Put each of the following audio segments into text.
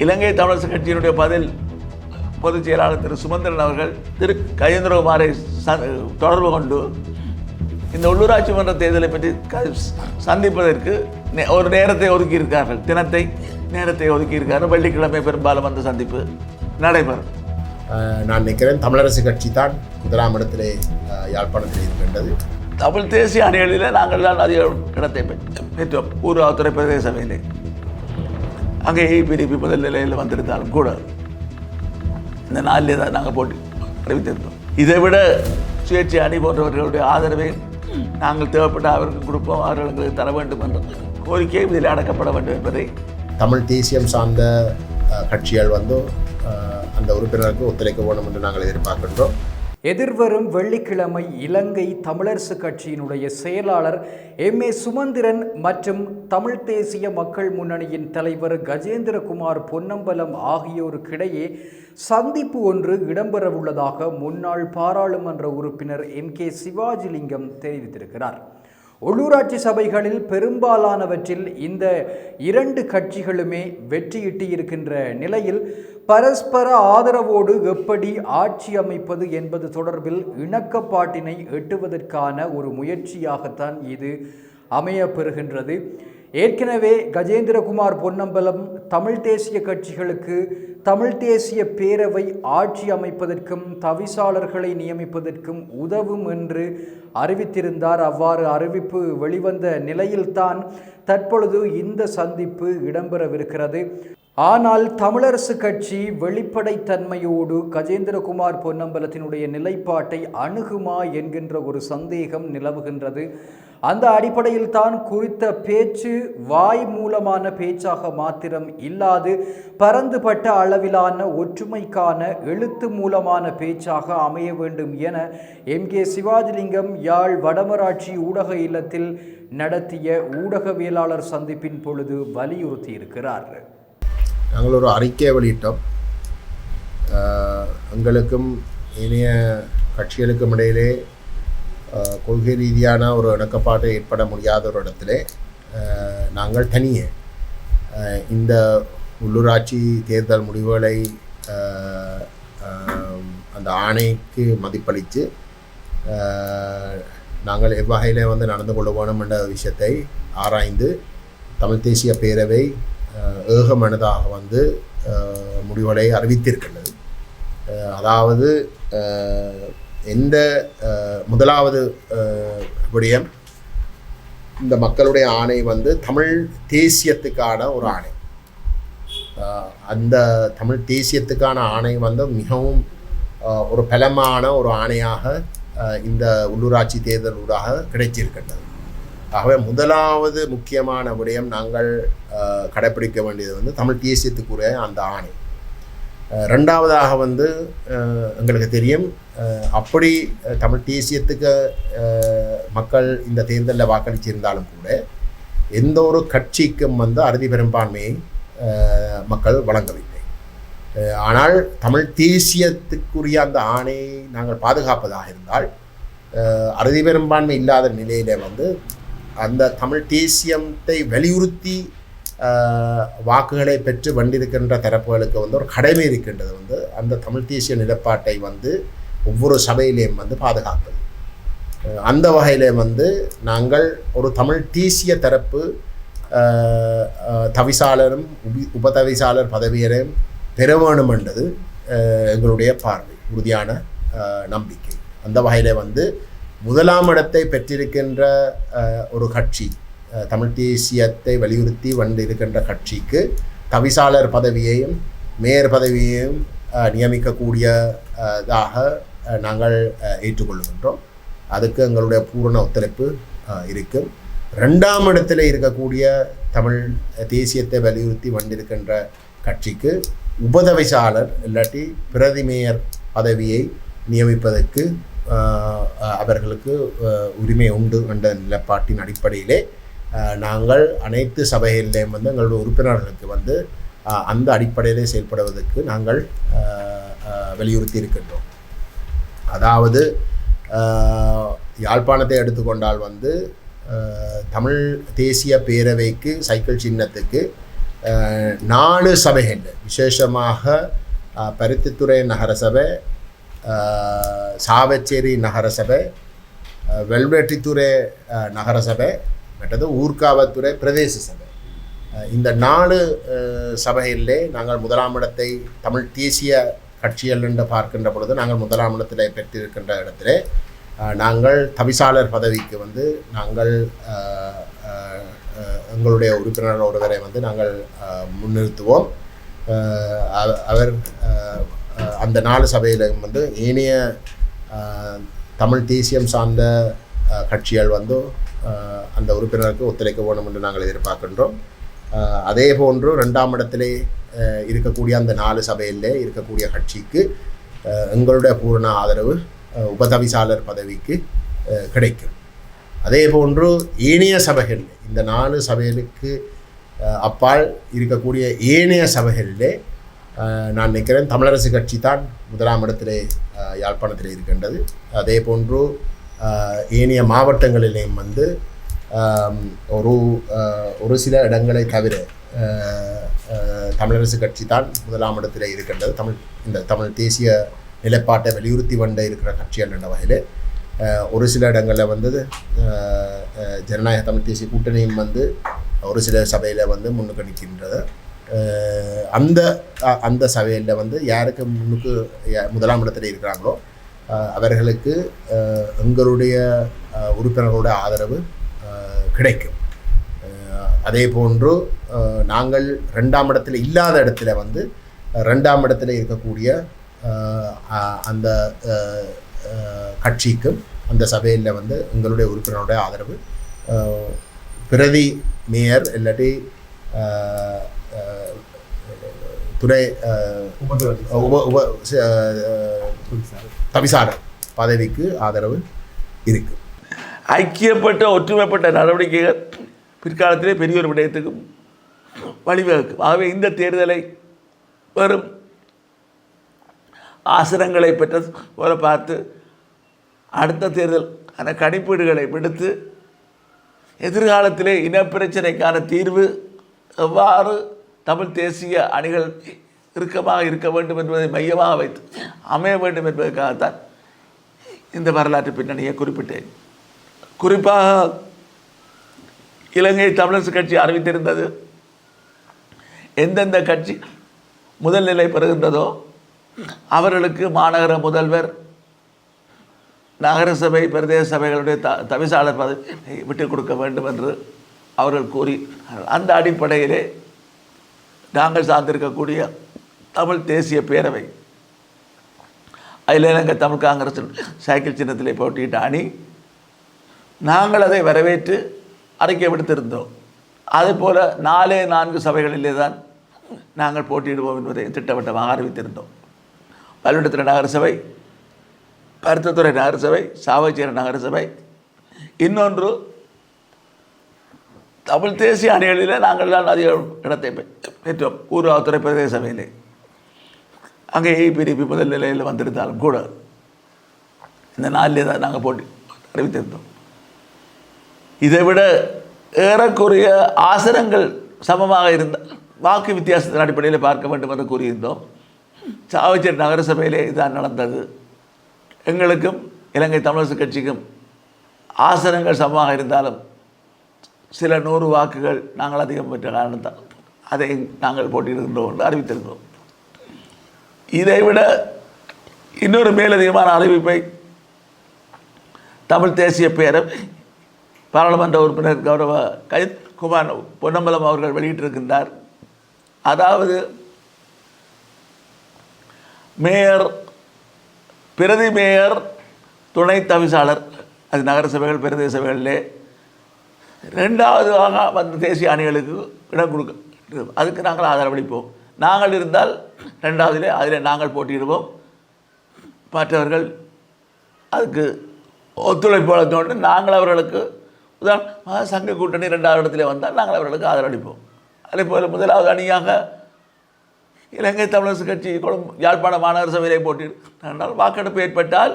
இலங்கை தமிழரசு கட்சியினுடைய பதில் பொதுச் செயலாளர் திரு சுமந்திரன் அவர்கள் திரு கஜேந்திரகுமாரை தொடர்பு கொண்டு இந்த உள்ளூராட்சி மன்ற தேர்தலை பற்றி சந்திப்பதற்கு நே- ஒரு நேரத்தை ஒதுக்கியிருக்கார்கள். தினத்தை நேரத்தை ஒதுக்கியிருக்கார்கள் வெள்ளிக்கிழமை பெரும்பாலும் அந்த சந்திப்பு நடைபெறும். நான் நினைக்கிறேன் தமிழரசு கட்சி தான் முதலாம் இடத்திலே யாழ்ப்பாணத்தில் இருக்கின்றது தமிழ் தேசிய அணிகளில் நாங்கள் தான் அதிக இடத்தை பெற்று- பெற்றோம். ஊர்காவத்துறை பிரதேச சபையிலே. அங்கே ஏபிடிபி e, முதல் நிலையில் வந்திருந்தாலும் கூட இந்த நாளிலே தான் நாங்கள் போட்டி அறிவித்திருந்தோம். இதை விட சுயேட்சை அணி போன்றவர்களுடைய ஆதரவை நாங்கள் தேவைப்பட்ட அவருக்கு கொடுப்போம் அவர்கள் எங்களுக்கு தர வேண்டும் என்ற கோரிக்கை இதில் அடக்கப்பட வேண்டும் என்பதை தமிழ் தேசியம் சார்ந்த கட்சிகள் வந்து அந்த உறுப்பினருக்கு ஒத்துழைக்க வேண்டும் என்று நாங்கள் எதிர்பார்க்கின்றோம். எதிர்வரும் வெள்ளிக்கிழமை இலங்கை தமிழரசு கட்சியினுடைய செயலாளர் எம். ஏ. சுமந்திரன் மற்றும் தமிழ் தேசிய மக்கள் முன்னணியின் தலைவர் கஜேந்திரகுமார் பொன்னம்பலம் ஆகியோருக்கிடையே சந்திப்பு ஒன்று இடம்பெறவுள்ளதாக முன்னாள் பாராளுமன்ற உறுப்பினர் எம். கே. சிவாஜிலிங்கம் தெரிவித்திருக்கிறார். உள்ளூராட்சி சபைகளில் பெரும்பாலானவற்றில் இந்த இரண்டு கட்சிகளுமே வெற்றியிட்டு இருக்கின்ற நிலையில் பரஸ்பர ஆதரவோடு எப்படி ஆட்சி அமைப்பது என்பது தொடர்பில் இணக்கப்பாட்டினை எட்டுவதற்கான ஒரு முயற்சியாகத்தான் இது அமைய பெறுகின்றது. ஏற்கனவே கஜேந்திரகுமார் பொன்னம்பலம் தமிழ் தேசிய கட்சிகளுக்கு தமிழ் தேசிய பேரவை ஆட்சி அமைப்பதற்கும் தவிசாளர்களை நியமிப்பதற்கும் உதவும் என்று அறிவித்திருந்தார். அவ்வாறு அறிவிப்பு வெளிவந்த நிலையில்தான் தற்பொழுது இந்த சந்திப்பு இடம்பெறவிருக்கிறது. ஆனால் தமிழரசு கட்சி வெளிப்படைத்தன்மையோடு கஜேந்திரகுமார் பொன்னம்பலத்தினுடைய நிலைப்பாட்டை அணுகுமா என்கின்ற ஒரு சந்தேகம் நிலவுகின்றது. அந்த அடிப்படையில் தான் குறித்த பேச்சு வாய் மூலமான பேச்சாக மாத்திரம் இல்லாது பரந்துபட்ட அளவிலான ஒற்றுமைக்கான எழுத்து மூலமான பேச்சாக அமைய வேண்டும் என எம். கே. சிவாஜிலிங்கம் யாழ் வடமராட்சி ஊடக இல்லத்தில் நடத்திய ஊடகவியலாளர் சந்திப்பின் பொழுது வலியுறுத்தியிருக்கிறார். நாங்கள் ஒரு அறிக்கையை வெளியிட்டோம் எங்களுக்கும் இனிய கட்சிகளுக்கும் இடையிலே கொள்கை ரீதியான ஒரு இணக்கப்பாடு ஏற்பட முடியாத ஒரு இடத்திலே நாங்கள் தனியே இந்த உள்ளூராட்சி தேர்தல் முடிவுகளை அந்த ஆணைக்கு மதிப்பளித்து நாங்கள் எவ்வகையிலே வந்து நடந்து கொள்ள வேணும் என்ற விஷயத்தை ஆராய்ந்து தமிழ் தேசிய பேரவை ஏக ஏகமனதாக வந்து முடிவடை முடிவுகளை அறிவித்திருக்கின்றது அதாவது எந்த முதலாவது விடயம் இந்த மக்களுடைய ஆணை வந்து தமிழ் தேசியத்துக்கான ஒரு ஆணை. அந்த தமிழ் தேசியத்துக்கான ஆணை வந்து மிகவும் ஒரு பலமான ஒரு ஆணையாக இந்த உள்ளூராட்சி தேர்தல் ஊடாக கிடைச்சிருக்கின்றது. ஆகவே முதலாவது முக்கியமான விடயம் நாங்கள் கடைப்பிடிக்க வேண்டியது வந்து தமிழ் தேசியத்துக்குரிய அந்த ஆணை. ரெண்டாவதாக வந்து எங்களுக்கு தெரியும் அப்படி தமிழ் தேசியத்துக்கு மக்கள் இந்த தேர்தலில் வாக்களிச்சிருந்தாலும் கூட எந்த ஒரு கட்சிக்கும் வந்து அறுதி பெரும்பான்மையை மக்கள் வழங்கவில்லை. ஆனால் தமிழ் தேசியத்துக்குரிய அந்த ஆணையை நாங்கள் பாதுகாப்பதாக இருந்தால் அறுதி பெரும்பான்மை இல்லாத நிலையில் வந்து அந்த தமிழ் தேசியத்தை வலியுறுத்தி வாக்குகளை பெற்று வந்திருக்கின்ற தரப்புகளுக்கு வந்து ஒரு கடமை இருக்கின்றது வந்து அந்த தமிழ் தேசிய நிலப்பாட்டை வந்து ஒவ்வொரு சபையிலையும் வந்து பாதுகாப்பது. அந்த வகையில் வந்து நாங்கள் ஒரு தமிழ் தேசிய தரப்பு தவிசாளரும் உபி உபதவிசாளர் பதவியரையும் பெற வேணும் என்றது எங்களுடைய பார்வை உறுதியான நம்பிக்கை. அந்த வகையில் வந்து முதலாம் இடத்தை பெற்றிருக்கின்ற ஒரு கட்சி தமிழ் தேசியத்தை வலியுறுத்தி வந்திருக்கின்ற கட்சிக்கு தவிசாளர் பதவியையும் மேயர் பதவியையும் நியமிக்கக்கூடியதாக நாங்கள் ஏற்றுக்கொள்கின்றோம். அதுக்கு எங்களுடைய பூரண ஒத்துழைப்பு இருக்கும் ரெண்டாம் இடத்தில் இருக்கக்கூடிய தமிழ் தேசியத்தை வலியுறுத்தி வந்திருக்கின்ற கட்சிக்கு உபதவிசாளர் இல்லாட்டி பிரதி மேயர் பதவியை நியமிப்பதற்கு அவர்களுக்கு உரிமை உண்டு என்ற நிலப்பாட்டின் அடிப்படையிலே நாங்கள் அனைத்து சபைகளிலேயும் வந்து எங்களுடைய உறுப்பினர்களுக்கு வந்து அந்த அடிப்படையிலே செயல்படுவதற்கு நாங்கள் வலியுறுத்தி இருக்கின்றோம். அதாவது யாழ்ப்பாணத்தை எடுத்துக்கொண்டால் வந்து தமிழ் தேசிய பேரவைக்கு சைக்கிள் சின்னத்துக்கு நாலு சபைகள் விசேஷமாக பருத்தித்துறை நகரசபை சாவச்சேரி நகரசபை வெல்வெட்டித்துறை நகரசபை மற்றது ஊர்காவத்துறை பிரதேச சபை இந்த நாலு அஹ், சபைகளிலே நாங்கள் முதலாம் இடத்தை தமிழ் தேசிய கட்சிகள் என்று பார்க்கின்ற பொழுது நாங்கள் முதலாம் இடத்தில் பெற்றிருக்கின்ற இடத்திலே நாங்கள் தவிசாளர் பதவிக்கு வந்து நாங்கள் எங்களுடைய உறுப்பினர் ஒருவரை வந்து நாங்கள் முன்னிறுத்துவோம் அவ- அவர் அந்த நாலு சபையிலும் வந்து ஏனைய தமிழ் தேசியம் சார்ந்த கட்சிகள் வந்து அந்த உறுப்பினருக்கு ஒத்துழைக்க வேண்டும் என்று நாங்கள் எதிர்பார்க்கின்றோம். அதே போன்று ரெண்டாம் இடத்திலே இருக்கக்கூடிய அந்த நாலு சபையிலே இருக்கக்கூடிய கட்சிக்கு எங்களுடைய பூரண ஆதரவு உபதவிசாளர் பதவிக்கு கிடைக்கும். அதே போன்று ஏனைய சபைகள் இந்த நாலு சபைகளுக்கு அப்பால் இருக்கக்கூடிய ஏனைய சபைகளிலே நான் நினைக்கிறேன் தமிழரசு கட்சி தான் முதலாம் இடத்திலே யாழ்ப்பாணத்தில் இருக்கின்றது. அதே போன்று ஏனைய மாவட்டங்களிலேயும் வந்து ஒரு ஒரு சில இடங்களை தவிர தமிழரசு கட்சி தான் முதலாம் இடத்தில் இருக்கின்றது. தமிழ் இந்த தமிழ் தேசிய நிலைப்பாட்டை வலியுறுத்தி வந்த இருக்கிற கட்சிகள் என்ற வகையில் ஒரு சில இடங்களில் வந்து ஜனநாயக தமிழ் தேசிய கூட்டணியும் வந்து ஒரு சில சபையில் வந்து முன்னுக்கு நிற்கின்றது. அந்த அந்த சபையில் வந்து யாருக்கு முன்னுக்கு முதலாம் இடத்துல இருக்கிறாங்களோ அவர்களுக்கு எங்களுடைய உறுப்பினர்களோட ஆதரவு கிடைக்கும். அதே போன்று நாங்கள் ரெண்டாம் இடத்துல இல்லாத இடத்துல வந்து ரெண்டாம் இடத்துல இருக்கக்கூடிய அந்த கட்சிக்கும் அந்த சபையில் வந்து எங்களுடைய உறுப்பினருடைய ஆதரவு பிரதி மேயர் இல்லாட்டி துணை அஹ், உப உப ச- அஹ், தவிசாளர் பதவிக்கு ஆதரவு இருக்கு. ஐக்கியப்பட்ட ஒற்றுமைப்பட்ட நடவடிக்கைகள் பிற்காலத்திலே பெரிய ஒரு விடயத்துக்கு வழிவகுக்கும். ஆகவே இந்த தேர்தலை வெறும் ஆசனங்களை பெற்ற போல பார்த்து அடுத்த தேர்தல் அந்த கணிப்பீடுகளை விடுத்து எதிர்காலத்திலே இனப்பிரச்சனைக்கான தீர்வு எவ்வாறு தமிழ் தேசிய அணிகள் இறுக்கமாக இருக்க வேண்டும் என்பதை மையமாக வைத்து அமைய வேண்டும் என்பதற்காகத்தான் இந்த வரலாற்று பின்னணியை குறிப்பிட்டேன். குறிப்பாக இலங்கை தமிழரசு கட்சி அறிவித்திருந்தது எந்தெந்த கட்சி முதல் நிலை பெறுகின்றதோ அவர்களுக்கு மாநகர முதல்வர் நகரசபை பிரதேச சபைகளுடைய த தவிசாளர் பதவி விட்டுக் கொடுக்க வேண்டும் என்று அவர்கள் கூறி அந்த அடிப்படையிலே நாங்கள் சார்ந்திருக்கக்கூடிய தமிழ் தேசிய பேரவை. அதில் இலங்கை தமிழ் காங்கிரஸ் சைக்கிள் சின்னத்தில் போட்டியிட்ட அணி. நாங்கள் அதை வரவேற்று அறிக்கை விடுத்திருந்தோம் அதே போல் நாலே நான்கு சபைகளிலே தான் நாங்கள் போட்டியிடுவோம் என்பதை திட்டவட்டமாக அறிவித்திருந்தோம். பல்லுடத்துறை நகரசபை பருத்தத்துறை நகரசபை சாவச்சேரி நகரசபை. இன்னொன்று தமிழ் தேசிய அணிகளில் நாங்கள் தான் அதிக இடத்தை பெற்றோம். ஊர்காவத்துறை பிரதேச சபையிலே அங்கே ஏபிடிபி முதல் நிலையில் வந்திருந்தாலும் கூட இந்த நாளிலே தான் நாங்கள் போட்டி அறிவித்திருந்தோம். இதை விட ஏறக்குறைய ஆசனங்கள் சமமாக இருந்தால் வாக்கு வித்தியாசத்தின் அடிப்படையில் பார்க்க வேண்டும் என்று கூறியிருந்தோம். சாவச்சேரி நகரசபையிலே இதுதான் நடந்தது. எங்களுக்கும் இலங்கை தமிழரசு கட்சிக்கும் ஆசனங்கள் சமமாக இருந்தாலும் சில நூறு வாக்குகள் நாங்கள் அதிகம் பெற்ற காரணத்தால் அதை நாங்கள் போட்டியிடுகின்றோம் என்று அறிவித்திருந்தோம் இதை விட இன்னொரு மேலதிகமான அறிவிப்பை தமிழ் தேசிய பேரவை பாராளுமன்ற உறுப்பினர் கௌரவ கை குமார் பொன்னம்பலம் அவர்கள் வெளியிட்டிருக்கின்றார். அதாவது மேயர் பிரதி மேயர் துணை தவிசாளர் அது நகர சபைகள் பிரதேச சபைகளிலே ரெண்டாவதாக வந்து தேசிய அணிகளுக்கு இடம் கொடுக்க அதுக்கு நாங்கள் ஆதரவளிப்போம். நாங்கள் இருந்தால் ரெண்டாவதிலே அதில் நாங்கள் போட்டியிடுவோம். மற்றவர்கள் அதுக்கு ஒத்துழைப்பு வழங்கொண்டு நாங்கள் அவர்களுக்கு உதாரணமாக சங்க கூட்டணி ரெண்டாவது இடத்துல வந்தால் நாங்கள் அவர்களுக்கு ஆதரவளிப்போம். அதே போல் முதலாவது அணியாக இலங்கை தமிழரசு கட்சி கொழும்பு யாழ்ப்பாண மாநகர சபையிலே போட்டியிட்டால் வாக்கெடுப்பு ஏற்பட்டால்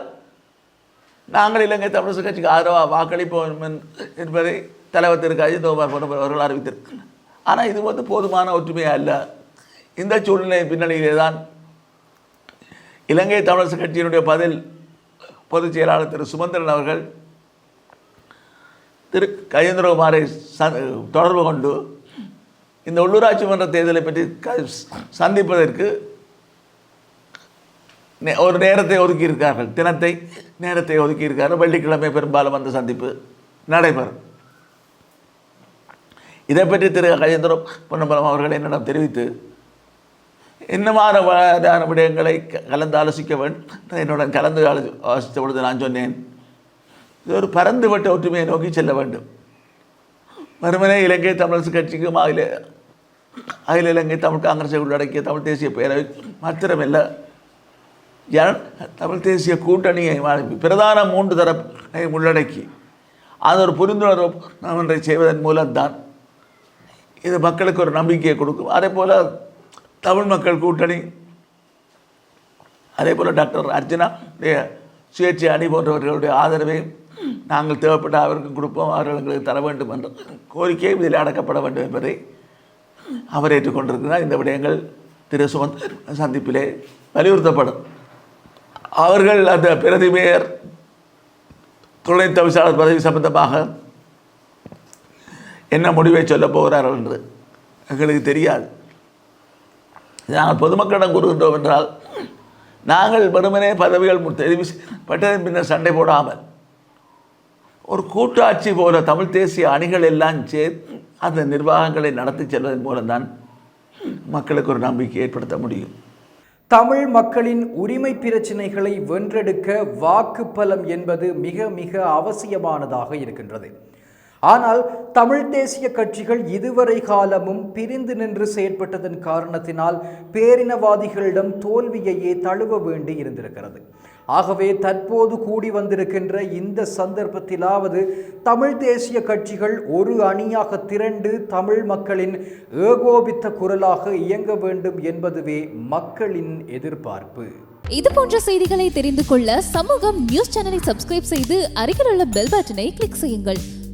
நாங்கள் இலங்கை தமிழரசு கட்சிக்கு ஆதரவாக வாக்களிப்போம் என்- என்பதை தலைவர் திரு அஜித் குமார் போன்ற அவர்கள் அறிவித்திருக்கிறார். ஆனால் இது வந்து போதுமான ஒற்றுமையாக அல்ல இந்த சூழ்நிலை பின்னணியிலே தான் இலங்கை தமிழரசு கட்சியினுடைய பதில் பொதுச் செயலாளர் திரு சுமந்திரன் அவர்கள் திரு கஜேந்திரகுமாரை தொடர்பு கொண்டு இந்த உள்ளூராட்சி மன்ற தேர்தலை பற்றி க- சந்திப்பதற்கு நே- ஒரு நேரத்தை ஒதுக்கியிருக்கார்கள் தினத்தை நேரத்தை ஒதுக்கியிருக்கார்கள் வெள்ளிக்கிழமை பெரும்பாலும் அந்த சந்திப்பு நடைபெறும். இதை பற்றி திரு கஜேந்திரம் பொன்னம்பலம் அவர்கள் என்னிடம் தெரிவித்து இன்னமான விடயங்களை கலந்து ஆலோசிக்க வேண்டும் என்னுடன் கலந்து ஆலோசி ஆலோசித்த பொழுது நான் சொன்னேன் இது ஒரு பறந்துவிட்ட ஒற்றுமையை நோக்கி செல்ல வேண்டும். மறுமனே இலங்கை தமிழரசு கட்சிக்கும் அகில அகில இலங்கை தமிழ் காங்கிரஸை உள்ளடக்கிய தமிழ் தேசிய பேரவை மாத்திரமல்ல ஜன தமிழ் தேசிய கூட்டணியை பிரதான மூன்று தரப்பை உள்ளடக்கி அது ஒரு புரிந்துணர்வு ஒன்றை செய்வதன் மூலம்தான். இது மக்களுக்கு ஒரு நம்பிக்கையை கொடுக்கும். அதே போல் தமிழ் மக்கள் கூட்டணி அதே போல் டாக்டர் அர்ச்சனா சுயேட்சை அணி போன்றவர்களுடைய ஆதரவை நாங்கள் தேவைப்பட்ட அவருக்கு கொடுப்போம். அவர்கள் எங்களுக்கு தர வேண்டும் என்ற கோரிக்கையும் இதில் அடக்கப்பட வேண்டும் என்பதை அவர் ஏற்றுக்கொண்டிருக்கிறார். இந்த விடயங்கள் திரு சுமந்த் சந்திப்பிலே வலியுறுத்தப்படும். அவர்கள் அந்த பிரதி மேயர் துணை தவிசாளர் பதவி சம்பந்தமாக என்ன முடிவை சொல்ல போகிறார்கள் என்று எங்களுக்கு தெரியாது. நாங்கள் பொதுமக்களிடம் கூறுகின்றோம் என்றால் நாங்கள் வெறுமனே பதவிகள் மு- தெரிவு பட்டதன் பின்னர் சண்டை போடாமல் ஒரு கூட்டாட்சி போல தமிழ் தேசிய அணிகள் எல்லாம் சேர்த்து அந்த நிர்வாகங்களை நடத்தி செல்வதன் மூலம்தான் மக்களுக்கு ஒரு நம்பிக்கை ஏற்படுத்த முடியும். தமிழ் மக்களின் உரிமை பிரச்சினைகளை வென்றெடுக்க வாக்கு பலம் என்பது மிக மிக அவசியமானதாக இருக்கின்றது. ஆனால் தமிழ் தேசிய கட்சிகள் இதுவரை காலமும் பிரிந்து நின்று செயற்பட்டதன் காரணத்தினால் பேரினவாதிகளிடம் தோல்வியையே தழுவ வேண்டி இருந்திருக்கிறது. ஆகவே தற்போது கூடி வந்திருக்கின்ற இந்த சந்தர்ப்பத்திலாவது தமிழ் தேசிய கட்சிகள் ஒரு அணியாக திரண்டு தமிழ் மக்களின் ஏகோபித்த குரலாக இயங்க வேண்டும் என்பதுவே மக்களின் எதிர்பார்ப்பு. இது போன்ற செய்திகளை தெரிந்து கொள்ள சமூகம் நியூஸ் சேனலை சப்ஸ்கிரைப் செய்து அருகில் உள்ள பெல் பட்டனை கிளிக் செய்யுங்கள்.